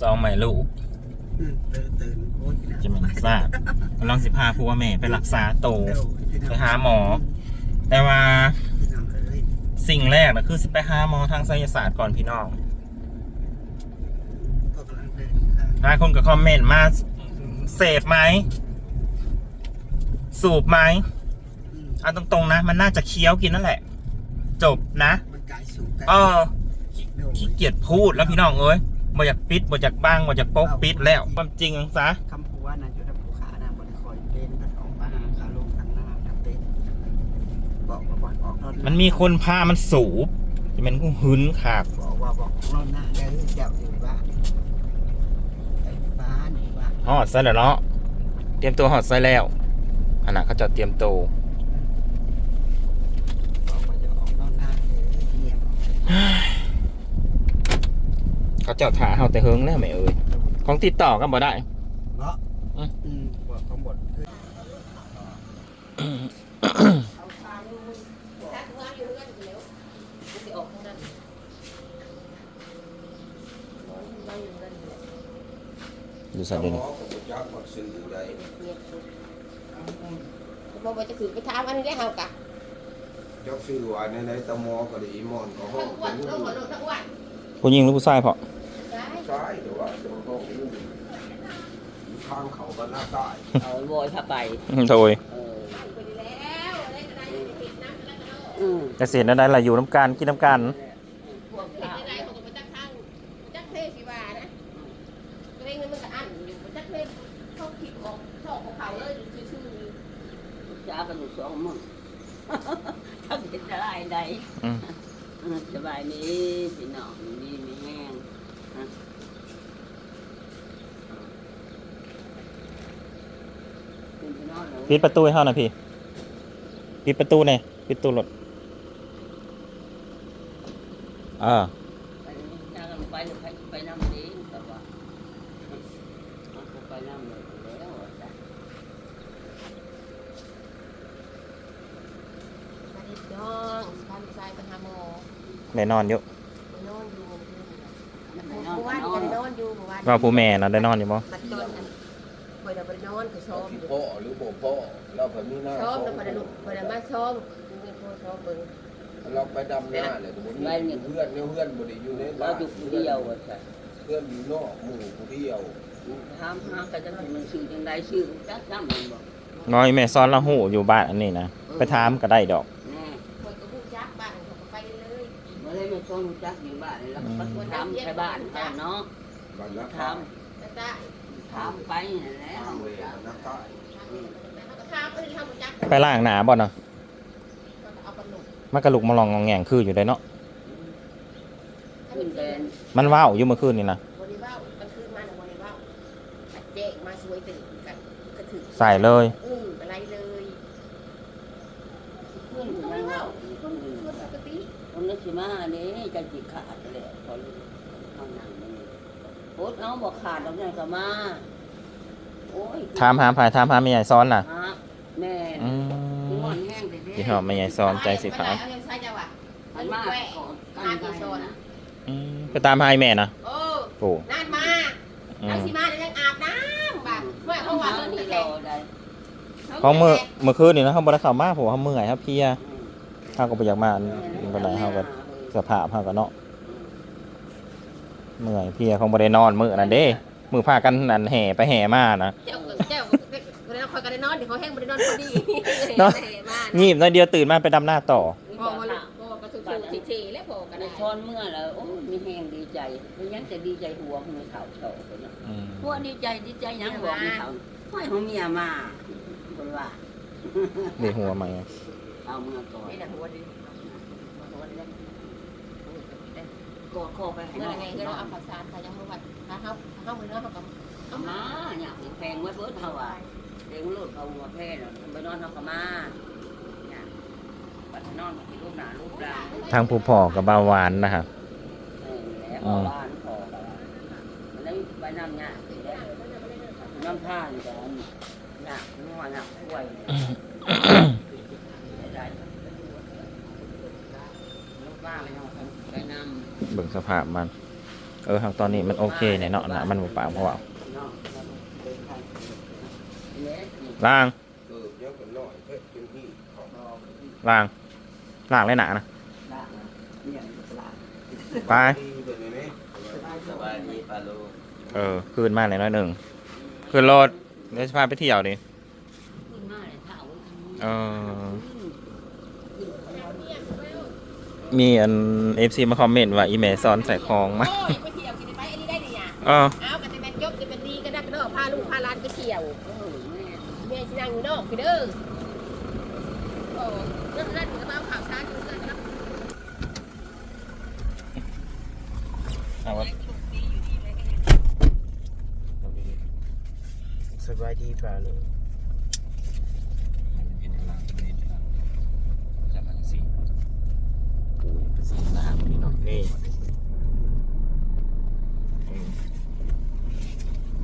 ซองใหม่ลูกอืมตื่นตื่นโคตรนะจะเหม็นซากกำลังสิพาผัวแม่ไปรักษาโตวเร็วพี่น้องไปหาหมอ แต่ว่าพี่น้องเอ้ยสิ่งแรกนะคือสิไปหาหมอทางไสยศาสตร์ก่อนพี่น้องก็กำลังเดินทางหลายคนก็คอมเมนต์มาเสพไหม สูบไหมอืมเอาตรงๆนะ มันน่าจะเคี้ยวกินนั่นแหละ จบนะ มันกายสูงกันเออโดยขี้เกียจพูดแล้วพี่น้องเอ้ย บ่อยากปิดบ่อยากบ้างบ่อยากโป๊กปิดแล้วความจริงซะคำพูว่านะจุดผู้ขานะบริคอยเล่นกันออกมาหาขาลงทางหน้าทางเต้นบอกว่าบอกออกนอนมันมีคนพามันสูบจะเป็นกูหึนขาดบอกว่าบอกนอนหน้าเด้อเจ้าอยู่บ้านไอ้บ้านอยู่บ้านฮอดซะแล้วเนาะเตรียมตัวฮอดซะแล้วอันน่ะเขาจะเตรียมตัว บอกว่าจะออกนอนหน้าเด้อเงียบ เขาเจ้าถ่าเฮาแต่เฮิงแล้วแม่เอ้ยของติดต่อกันบ่ได้เนาะอืมอืมบอกของบทคืออยู่ซะเดี๋ยวนี้บ่ว่าจะถือไปถามอันนี้ได้เฮากะยกซื้อว่าในในตะมอก็ได้อีหมอนก็ห้อทั้งงอ้วนทั้งหัวโลดทั้งอ้วนผู้หญิงหรือผู้ชายพอใช่ ซ้ายแต่ว่าจะห้องอู้ข้างเขาก็หน้าใต้เอาโวยผ้าไปโดยเออไปดีแล้วได้ก็ได้เห็นน้ำแล้วก็โลดอืมเกษียณได้ล่ะอยู่น้ำกันกินน้ำกันพวกเห็นข้าวได้เขาก็มาจักทางจักเทสิว่านะก็ได้เงินมันก็อันอยู่จักเทเขาคิดออกชอบของเขาเลยชื่อจ้ากันอยู่สองมึงถ้าเป็นอะไรใดอืมเออสบายดีพี่น้องดีไม่แห้งน ป็นพี่น้องเหรอปิดประตูให้เฮาหน่อยพี่ปิดประตูหน่อยปิดประตูรถอ่าไปจ้ากันไปหรือไปไปน้ำดีแต่ว่าเอาไปน้ำเลยแล้วอะจ้ะๆมาดิน้องสพาลูกชายไปหาหมอแน่นอนอยู่ไปนอนอยู่เมื่อวานก็ได้นอนอยู่เมื่อวานว่าผู้แม่น่ะได้นอนอยู่บ่ มันต้ นนั้นคอยเราไปนอนคือชอบที่พ่อหรือบ่พ่อเราไปมีหน้าชอบแล้วพอได้ลูกพอได้มาชอบมีพ่อชอบเบิ่งเราไปดำหน้าเลยบ่มีเพื่อนเนี่ยเพื่อนบ่ได้อยู่ในเราบ้านอยู่คนเดียวอะจ้ะเพื่อนอยู่นอกหมู่ผู้เดียวถามหากันจะเป็นมันชื่อจังไดชื่อจักจำมันบอกน้อยแม่ซ้อนละหูอยู่บ้านอันนี้นะไปถามก็ได้ดอกแน่คอยก็พูดจักบ้านเขาก็ไปเลยเมื่อไรมาชนจักอยู่บ้านแล้วก็ไปถามใช้บ้านเขาเนาะบ้านนักถาม แต่ได้ถามไปนั่นแหละทางเวรนักใต้เขาก็ถามเออทำจักไปล้างหนาบ่เนาะเอาขนมมันกระลุกมาลองงองแงงคืออยู่ได้เนาะ ขึ้นเดินมันว้าวอยู่เมื่อคืนนี่นะบริวารมันคือมันบริวารเจ๊มาสวยตื่นกันกระถือใส่เลย อืออะไรเลยเพื่อนบคนรินั้นวาว่ารคนคนปกติคนนั้นสิมาเนี่ยจะจิขาดเลยพอเขานั่งนี่ โอ๊ตเอาบอกขาดแล้วไงก็มาโอ้ยถามหาภายถามหาแม่ใหญ่ซ้อนน่ะฮะแม่อืที่หมอมนแห้งแต่เด็ยี่ห้อแม่ใหญ่ซ้อนใจสีขาวเอายังใช่จังวะมัมันนมาแหวะก่อนห้าปีโซนอืมไปตามหาไอ้แม่นะโอ้โอ้นั่นมาอืเอามสิมาเลยยังอาบน้ำบ่าเมื่อเขาว่าเรื่องนี้แหละเขาเมื่อเมื่อคืนนี่นะเขาบ่ได้เข้ามาผมเขาเมื่อยครับพี่อะเขาก็บ่อยากมาเป็นไรเขาก็เสื้อผ้าเขาก็เนาะ เมื่อยพี่คงบ่ได้นอนมื้อนั้นเด้มื้อพากันนั่นแห่ไปแห่มานะเจ้าเจ้าก็ได้คอยกันได้นอนเดี๋ยวเขาแห้งไม่ได้นอนพอดีเนาะมางีบน้อยเดียวตื่นมาไปดำหน้าต่อพอมาพอก็ถูกๆเฉยๆแล้วพอกันในได้ชอนเมื่อแล้วโอ้มีแห้งดีใจไม่ยังจะดีใจหัวของเฒ่าเฒ่าคนนั้นอืมหัวดีใจดีใจยังบอกไม่เฒ่าไม่ของเมียมาคนว่าเดี๋ยวหัวใหม่เอาเมื่อก่อนไม่ได้หัวดีหัวดีแล้ว กอดคอไปให้เมื่อน้องไงก็เอาภาษาไทยยังไม่วัดถ้าเขาเขามือเนาะเขาก็เอามาเนี่ยแพงไว้เบิดเท่าอะเด็กลูกเขาหัวแพ้เนาะไปนอนเขาก็มาเนี่ยปัดนอนกับลูกหนาลูกหลานทางผู้พ่อกับเบาหวานนะครับ เออแล้วบ้านพอกันมันได้ไปน้ำเนี่ยน้ำผ้าอยู่แต่เนี่ยนัวเนี่ยป่วยได้ลูกบ้านไปนอนไปน้ำ เบิ่งสภาพมัน เออหากตอนนี้มันโอเคเนี่ยเนาะนะมันบ่ปากเพราะว่าเนาะเดินทางเนี่ยนี่ล้างเออเดี๋ยวกันหน่อยเพื่อกินที่เขารอไปที่ล้างล้างเลยหนานะด่านเนี่ยตลาดไปดีเป็นไงเนี่ยสบายดีปาลูเออคืนมาหน่อยน้อยหนึ่งคืนรถเดี๋ยวจะพาไปเที่ยวดิขึ้นมาเลยเท้าเออ มีอันเอฟซีมาคอมเมนต์ว่าอีเมซอนใส่คองมาโอ้ยไปเที่ยวกินไปอันนี้ได้ดิอะเออเอากันจะเป็นจบจะเป็นดีก็ได้ก็เด้อพาลูกพาหลานไปเที่ยวเออแม่แม่ชินั่งอยู่นอกพี่เด้อโอ้นั่นนั่นก็มาเอาข่าวสารอยู่นั่นครับเอาวะสบายดีป่าเลย จะมันสีปูเป็นสีหน้าค นนี้เนาะนี่อืม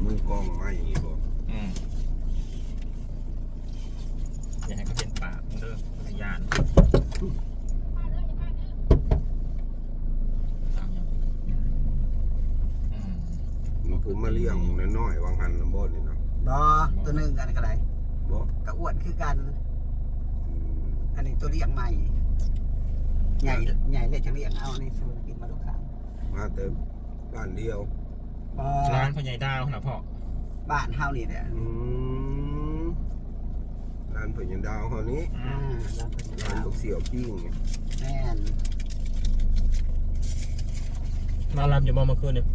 มือกองไม้บ่อืมอย่าให้เขาเป็นปากเด้อพยานตามยังอืมมันคือมาเลี้ยงน้อยๆวางหันลำบนนี่เนาะบอตัวหนึ่งกันก็ได้บ่กระอ้วนคือกันอืมอันนี้ตัวเลี้ยงใหม่ ใหญ่ใหญ่เลยจะเลี้ยงเอาในสูกินมาลูกค้ามาแต่บ้านเดียวบอร้านพ่อใหญ่ดาวนะพ่อบ้านเฮานี่แหละอืมร้านเพิ่นยังดาวเฮานี้อือ่ามเราเป็นร้านลูกเสี่ยวปิ้งเนี่ยแม่นมาลำอยู่บ่เมื่อคืนเนี่ย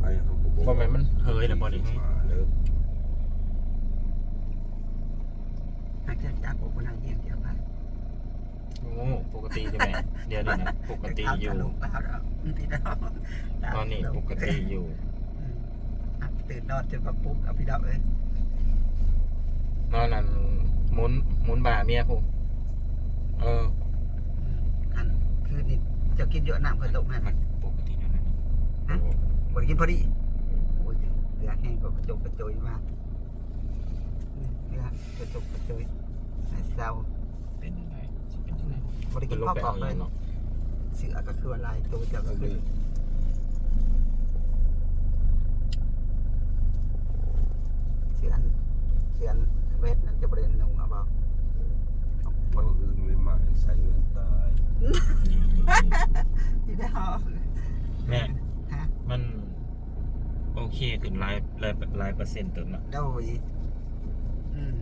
ไปเขาก็บ่แม่นมันเฮยแล้วบ่นี่มาเด้อ หักจะจับผมคนทางเยี่ยมเดียวไปโอ้ปกติอยู่แม่เดี๋ยวนี้นะปกติอยู่ลูกแล้วเราพี่น้องตอนนี้ปกติอยู่อืมอะตื่นนอนจนมาปุ๊บเอาพี่ดอกเอ้ยนอนนั่นหมุนหมุนบ่าเมียผมเอออืมอันคือนี่จะกินเยอะน้ำกระตกนั่นมันปกตินั่นน่ะฮะโอ้บริกินพอดีโอ้ยเรือแห้งก็กระจกกระโจยมากอืมเรือกระจกกระโจยไอ้ เศร้าเป็นยังไงสิเป็นยังไงบริกิเป็นนรูปข้าวแบบกรอบเลนี้ยเนาะเสือก็คืออะไรตัวเจ้าก็คือเสือนเสือนเวทนั่นจะบริเวณนุ่งเอาเปล่าบ่อึ้งเลยหมายใส่เงินตายพี่ดาวแม่ฮะมัน โอเคขึ้นหลายหลายหลายเปอร์เซ็นต์เติมละโดยอืม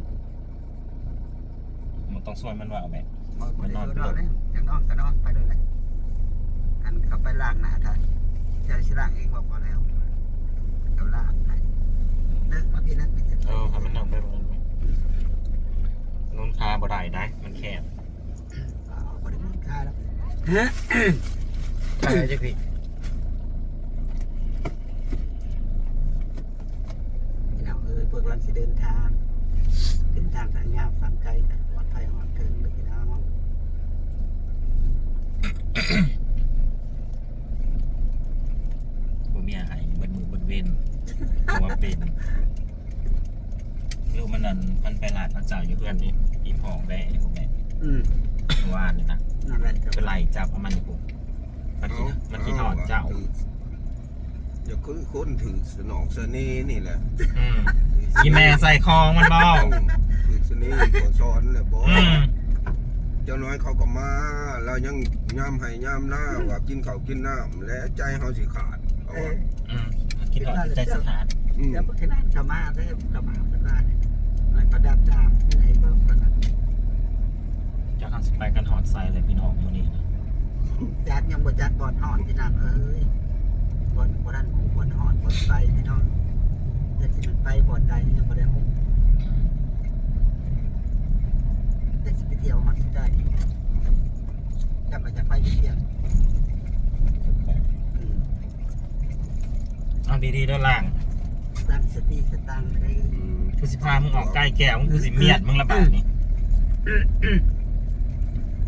มัน ต้องส่วนมันว่าแม่มันนอนนอนเลยอย่างนอนก็นอนไปเลยเลยอันเขาไปล้างหน้าท่านเจ้าสิล้างเองบอกพอแล้วเขาล้างให้เลิกมาพี่เลิกไปเถอะเออให้มันนั่งไปตรงนั้นไหมนุ่นคาบ่ได้ได้มันแคบอ๋อบริมูลค่าแล้วฮะไปจะพี่พี่น้องเอ้ยพวกเราสิเดินทางเดินทางทางยาวฟังไกลแต่ปลอดภัยหอดถึงเลยพี่น้อง ผมมีอาหารบนมือบนเวนหัวเป็น ลูกมันนั่นมันไปลาดพระเจ้าอยู่เพื่อนนี่อีพองแบ่ผมแม่อืมว่านี่นะนั่นแหละคือไล่จับเอามันอยู่ปุ๊บมันคิดมันคิดถอดเจ้าอย่าคือคนถือสนองเสน่ห์นี่แหละอืมอีแม่ใส่คองมันบ้าถือเสน่ห์ก็สอนเลยบ่อืมเจ้าน้อยเขาก็มาเรายังย่ำให้ย่ำหน้าว่ากินข้าวกินน้ำและใจเฮาสิขาดเอาเอว่าออืมคิดถอดใจสถานอืมเดี๋ยวพวกที่นั่นเขามาได้เขามาเป็นว่าเนี่ยมัน ประดับดาบที่ไหนก็ประดับจะทำสไปกันหอดใส่เลยพี่น้องอยู่นี่นะจัดยังบ่จัดบอลหอดพี่น้องเอ้ยบอลบอลดันหูบอลหอดบอลไปพี่น้องแต่สิมันไปบอลใดยังบ่ได้หูแต่สิไปเที่ยวหอดสิได้จำมาจากไปเที่ยวอืมเอาดีๆด้วยล่าง ตั้งสติสตังค์ได้อืมกูสิพามึงออกใกล้แก้วมึงกูสิเมียดมึงระบาดนี่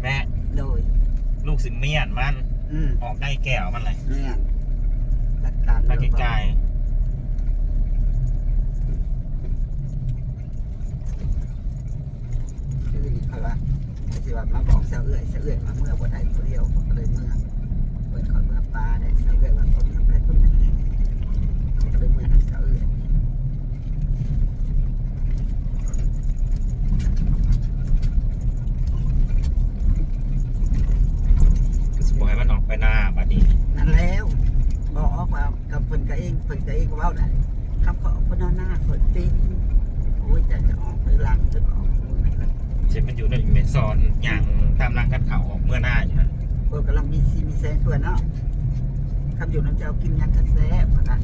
แม่โดย ลูกสิเมียดมัน อืมออกใกล้แก้วมันเลยแม่นจัดการไปไกลคือนี่เขาว่าสิว่ามาบอกเสาเอื้อยเสาเอื้อยมาเมื่อบ่ได้ผู้เดียวเสาเอื้อยว่าคนทำอะไรคนไหนก็เลยมาเสาเอื้อย สปอยมันออกไปหน้าบัดนี้ นั่นแล้วบอกว่ากับเพิ่นก็เองเพิ่นก็เองก็เว้าได้คำขอเพิ่นเอาหน้าเพิ่นตีนโอ้ยจะจะออกไปหลังจะออกนั่นแหละ เจ็บมันอยู่ในเมซอนอย่างตามรังกันเขาออกเมื่อหน้าอยู่ฮะเพิ่นกำลังมีซีมีแซงเพิ่นเนาะคำอยู่น้ำเจ้ากินหยังกระแซบเหมือนกัน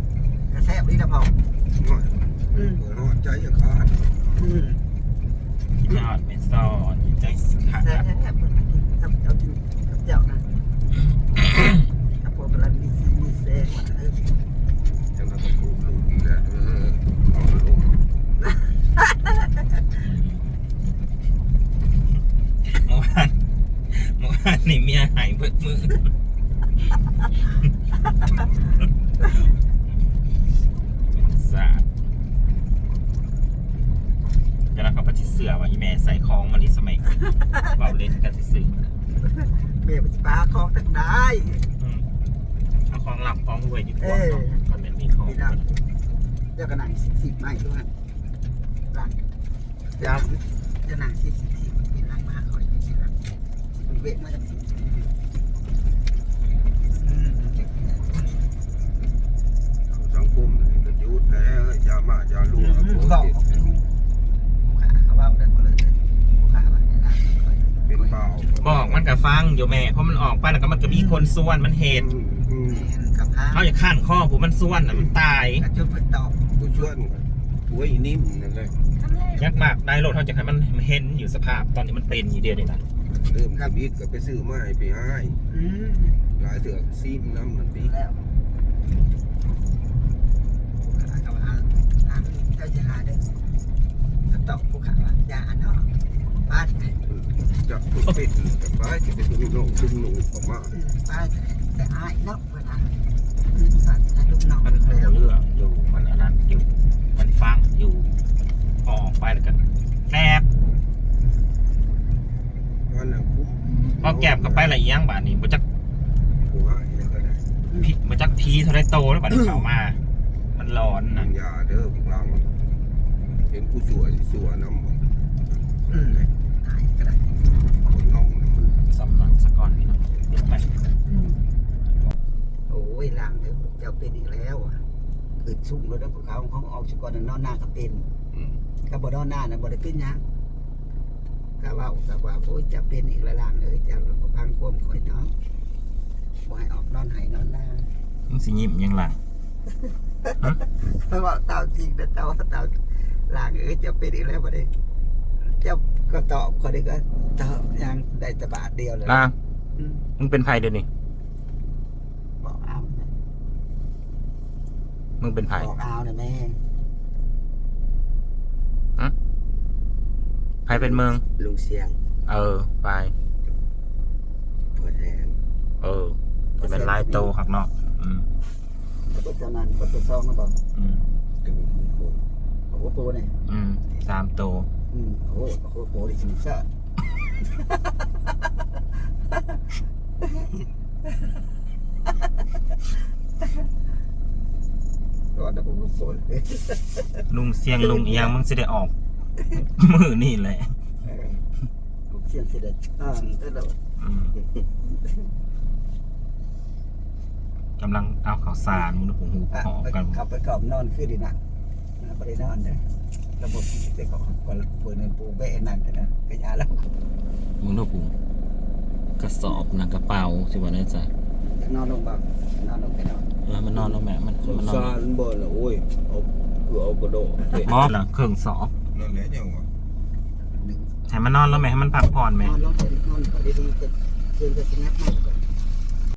กระแซบนี่นะพ่อน้อยอืมเปิดหอดใจจะขาดอืมกินยอดเมซอนใจขาดแซบเพิ่นก็กินกับเจ้ากินกับเจ้านะกับพวกกำลังมีซีมีแซงว่าเออจังหวะก็พูดลูกอีกแล้วเออเอาลง เมื่อวานเมื่อวานนี่ เบิดมือเป็นสาดจะรักกับปฏิเสือว่าอีแม่ใส่คองมาลิสมัยเบาเล่นกันซื่อแม่มันสิปาคองตั้งได้อืมเอาคองหลับคองรวยดีกว่าเออก่อนเป็นมีคองพี่น้องเจ้ากระหนังสิบสิบไม้ด้วยหลังเดี๋ยวจะหนังสิบสิบสิบเป็นหลังมาคอยสิหลังเวทมาจากสิบอืม สังค มนี่ก็หยุดแล้วอย่ามาอย่าลุ่มบอกผู้ขาเขาว่าได้ก็เลยผู้ขาว่าได้คอยเป็นเปล่าบอกมันกับฟังอยู่แม่เพราะมันออกไปแล้วก็มันก็มีคนส่วนมันเห็นอืมอืมแม่นกับพาเขาอย่าข้านข้อผมมันส่วนน่ะมันตายกระจุดเพิ่นตอบผู้ช่วยหัวอีนิ่มนั่นแหละยักมากได้โลดเขาจะให้มันเห็นอยู่สภาพตอนนี้มันเป็นอยู่เดียวนี่นะเริ่มชีวิตก็ไปซื้อไม้ไปให้อืมหลายเถือกซีมน้ำมันปี แล้วผู้ขาเขาว่าทาง เจ้าจะหาได้ก็ตอบผู้ขาว่าอย่าเนาะบ้านจับตุกเป็ดกับบ้านจะไปดึงน้องดึงหนูออกมาบ้านแต่อายเนาะเวลาบ้านแต่ลูกน้องมันโหแล้วเรื่องอยู่มันอันนั้นอยู่ มันฟังอยู่ออกไปแล้วก็แกบวันนั้นคุ้มพอแกบก็ไปละเอียงบาดนี้มันจักหัวอีกก็ได้พีมันจักพีเท่าไรโตแล้วบาดนี้เขามา มันร้อนนันะงยาเด้อพวกเราเห็นผู้สวยสวยน้ำอืมอายก็ได้คนน้องมันสำนักสะก่อนนี่เนาะเดี๋ยวไปโอ้ยหลังเด้อเจ้าเป็นอีกแล้วอะคือชุ่มแล้วเด้อพวกเขาเขาออกชุกอนนอนหน้าก็เป็นอืมก็บ่นอนหน้าน่ะบ่ได้เป็นหยังก็เว่าก็ว่าโอ้ยจะเป็นอีกแล้วหลังเอ้ยเจะก็พังความคอยเนาะบ่ให้ออกนอนให้นอนหน้ามึงสิยิ้มยังล่ะเพราะว่าเต่าจริงนะเต่าเต่า หลังเอ้ยจะเป็นอีกแล้วบ่ได้เจ้าก็ตอบก็ได้ก็ตอบยังได้แต่บาทเดียวเลยล่างอืมมึงเป็นไผเดี๋ยวนี้บอกเอานะมึงเป็นไผบอกเอานะแม่ไผเป็นเมือง ลุงเสียงเออ ไปพอแทนเออ จะเป็นลายโตหักเนาะอืมประตูเจ้านั้นประตูซองนะบอกอืมโอ้ โหโปเนี่ยอืมสามโต อืมโอ้โหโอ้โหโปดิฉันชอบก็ได้ผมก็โปเลยลุงเสียงลุงเอียงมึงสิได้ออก มือนี่แหละเออลูกเสียงเสด็จช่างตลอดอืมกำลังเอาข่าวสารมึงหูหูอะหอมไปกัน ขับไปกรอบนอนขึ้นดีนะ อะไปนอนเลยระบบไปกรอบก่อนเปิดในปูเบะนั่นนะกระยาแล้วมึงดูกูกระสอบนะกระเป๋าสิวันนี้จ้ะนอนลงบ้างนอนลงไปนอนเออมันนอนแล้วแม่มันเขามันนอซานนบ่ละโอ้ยเอาเพื่อเอากระโดดเตะมอเหรอเครื่องสอบนั่นแหละจังวะหนึ่งให้มันนอนแล้วแม่ให้มันพักผ่อนแม่นอนลงไปนอน